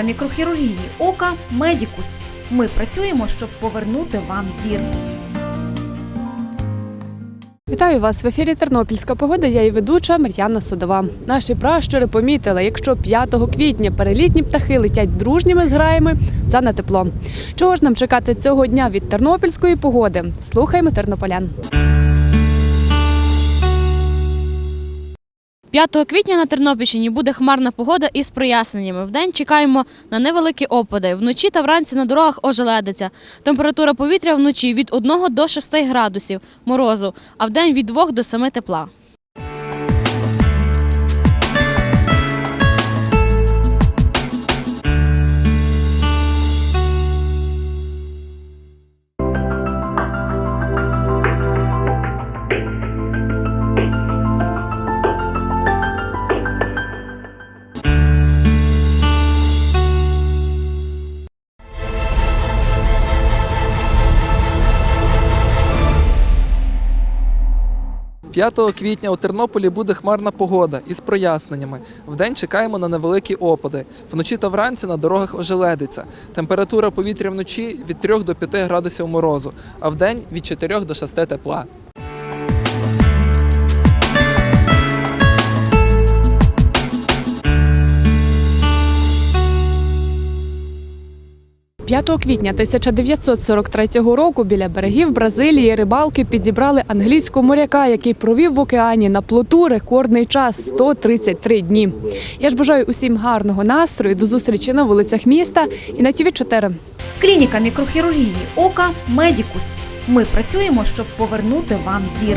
Клініка мікрохірургії ока Медікус. Ми працюємо, щоб повернути вам зір. Вітаю вас в ефірі Тернопільська погода. Я і ведуча Мар'яна Судова. Наші пращури помітили, якщо 5 квітня перелітні птахи летять дружніми зграями, це на тепло. Чого ж нам чекати цього дня від тернопільської погоди? Слухаємо тернополян. 5 квітня на Тернопільщині буде хмарна погода із проясненнями. Вдень чекаємо на невеликі опади. Вночі та вранці на дорогах ожеледиться. Температура повітря вночі від 1 до 6 градусів морозу, а вдень від 2 до 7 тепла. – 5 квітня у Тернополі буде хмарна погода із проясненнями. Вдень чекаємо на невеликі опади. Вночі та вранці на дорогах ожеледиться. Температура повітря вночі від 3 до 5 градусів морозу, а вдень від 4 до 6 тепла. – 5 квітня 1943 року біля берегів Бразилії рибалки підібрали англійського моряка, який провів в океані на плоту рекордний час 133 дні. Я ж бажаю усім гарного настрою. До зустрічі на вулицях міста і на ТВ 4 Клініка мікрохірургії ока Медікус. Ми працюємо, щоб повернути вам зір.